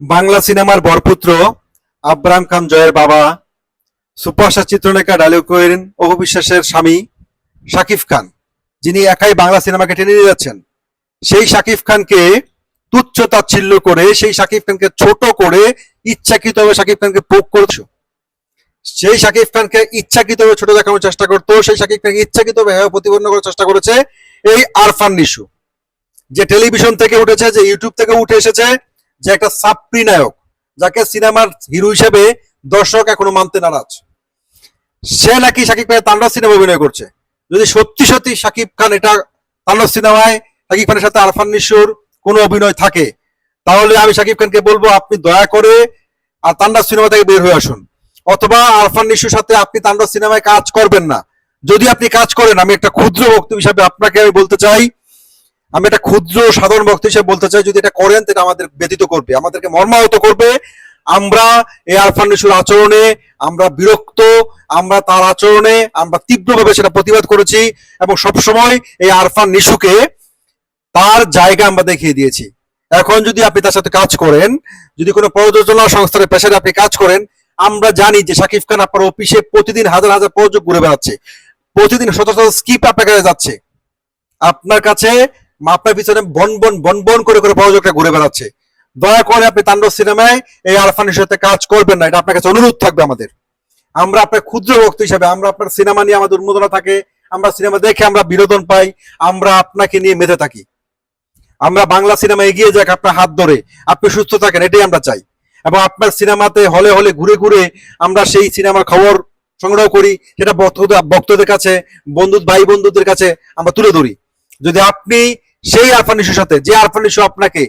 বাংলা সিনেমার বরপুত্র আব্রাম খান জয়ের বাবা, সুপারস্টার চিত্রনায়িকা ডালিউ কোয়েরিন বিশ্বাসের স্বামী শাকিব খান, যিনি একাই বাংলা সিনেমাকে টেনে নিয়ে যাচ্ছেন। সেই শাকিব খানকে তুচ্ছ তাচ্ছিল্য করে, সেই শাকিব খানকে ছোট করে ইচ্ছাকৃতভাবে শাকিব খানকে পোক করছ। সেই শাকিব খানকে ইচ্ছাকৃতভাবে ছোট দেখানোর চেষ্টা করতো, সেই শাকিব খানকে ইচ্ছাকৃতভাবে প্রতিপন্ন করার চেষ্টা করেছে এই আরফান নিশু, যে টেলিভিশন থেকে উঠেছে, যে ইউটিউব থেকে উঠে এসেছে যে একটা সাপ্রি নায়ক, যাকে সিনেমার হিরো হিসেবে দর্শক এখনও মানতে নারাজ। সে নাকি শাকিব খানের তাণ্ডব সিনেমা অভিনয় করছে। যদি সত্যি সত্যি শাকিব খান এটা তাণ্ডব সিনেমায় শাকিব খানের সাথে আরফান নিশুর কোনো অভিনয় থাকে, তাহলে আমি শাকিব খানকে বলব, আপনি দয়া করে আর তাণ্ডব সিনেমা থেকে বের হয়ে আসুন। অথবা আরফান নিশুর সাথে আপনি তাণ্ডব সিনেমায় কাজ করবেন না। যদি আপনি কাজ করেন, আমি একটা ক্ষুদ্র বক্তব্য হিসাবে আপনাকে আমি বলতে চাই আমি একটা ক্ষুদ্র সাধারণ বক্তব্য হিসেবে বলতে চাই, যদি এটা করেন, তাহলে আমাদের ব্যতীত করবে। আমাদেরকে মর্মাহত করবে। আমরা এই আরফান নিশুর আচরণে, আমরা বিরক্ত, আমরা তার আচরণে, আমরা তীব্রভাবে সেটা প্রতিবাদ করেছি এবং সবসময় এই আরফান নিশুকে তার জায়গা আমরা দেখিয়ে দিয়েছি। এখন যদি আপনি তার সাথে কাজ করেন, যদি কোনো প্রযোজনা সংস্থার পেশায় আপনি কাজ করেন, আমরা জানি যে শাকিব খান আপনার অফিসে প্রতিদিন হাজার হাজার প্রযোজক ঘুরে বেড়াচ্ছে। প্রতিদিন শত শত স্কিপ আপনার কাছে যাচ্ছে। আপনার কাছে আপনার পিছনে বন বন বন বন করে করে প্রযোজকরা ঘুরে বেড়াচ্ছে। দয়া করে আপনি তাণ্ডব সিনেমায় এই আরফানের সাথে কাজ করবেন না, এটা আপনার কাছে অনুরোধ থাকবে আমাদের। আমরা আপনার ক্ষুদ্র ভক্ত হিসাবে, আমরা আপনার সিনেমা নিয়ে আমাদের উন্মোদনা থাকে, আমরা সিনেমা দেখে আমরা বিনোদন পাই, আমরা আপনাকে নিয়ে মেতে থাকি। আমরা বাংলা সিনেমা এগিয়ে যাক আপনার হাত ধরে, আপনি সুস্থ থাকেন, এটাই আমরা চাই। এবং আপনার সিনেমাতে হলে হলে ঘুরে ঘুরে আমরা সেই সিনেমার খবর সংগ্রহ করি, সেটা ভক্তদের কাছে, বন্ধু ভাই বন্ধুদের কাছে আমরা তুলে ধরি। যদি আপনি সেই আরফান ইস্যুর সাথে, যে আরফান ইস্যু আপনাকে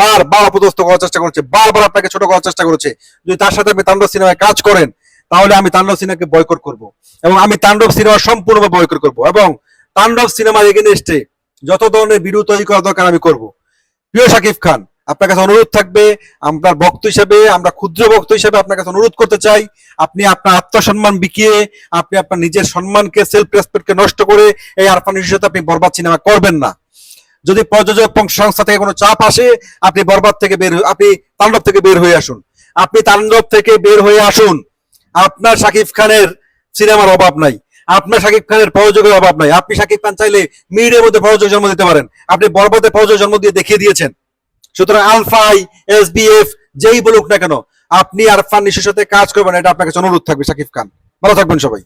বারবার অপদস্থ করার চেষ্টা করছে বারবার আপনাকে ছোট করার চেষ্টা করেছে। যদি তার সাথে আপনি তাণ্ডব সিনেমায় কাজ করেন, তাহলে আমি তাণ্ডব সিনেমাকে বয়কট করব এবং আমি তাণ্ডব সিনেমা সম্পূর্ণভাবে বয়কট করব এবং তাণ্ডব সিনেমার এগেনস্টে যত ধরনের ভিডিও তৈরি করা দরকার আমি করব। প্রিয় শাকিব খান, আপনার কাছে অনুরোধ থাকবে, আপনার বক্ত হিসেবে, আমরা ক্ষুদ্র বক্ত হিসেবে আপনার কাছে অনুরোধ করতে চাই, আপনি আপনার আত্মসম্মান বিকিয়ে, আপনি আপনার নিজের সম্মানকে সেলফ রেসপেক্টকে নষ্ট করে এই আরফান সাথে আপনি বরবাদ সিনেমা করবেন না। যদি প্রযোজক সংস্থা থেকে কোনো চাপ আসে, আপনি বরবাদ থেকে বের আপনি তাণ্ডব থেকে বের হয়ে আসুন। আপনি তাণ্ডব থেকে বের হয়ে আসুন। আপনার শাকিব খানের সিনেমার অভাব নাই। আপনার শাকিব খানের প্রযোজকের অভাব নাই। আপনি শাকিব খান চাইলে মিডিয়ার মধ্যে প্রযোজক জন্ম দিতে পারেন। আপনি বরবাদে প্রযোজক জন্ম দিয়ে দেখিয়ে দিয়েছেন। সুতরাং আলফাই এস যেই বলুক না কেন, আপনি আরফান নিশুর সাথে কাজ করবেন, এটা আপনার কাছে অনুরোধ থাকবে শাকিব খান। ভালো থাকবেন সবাই।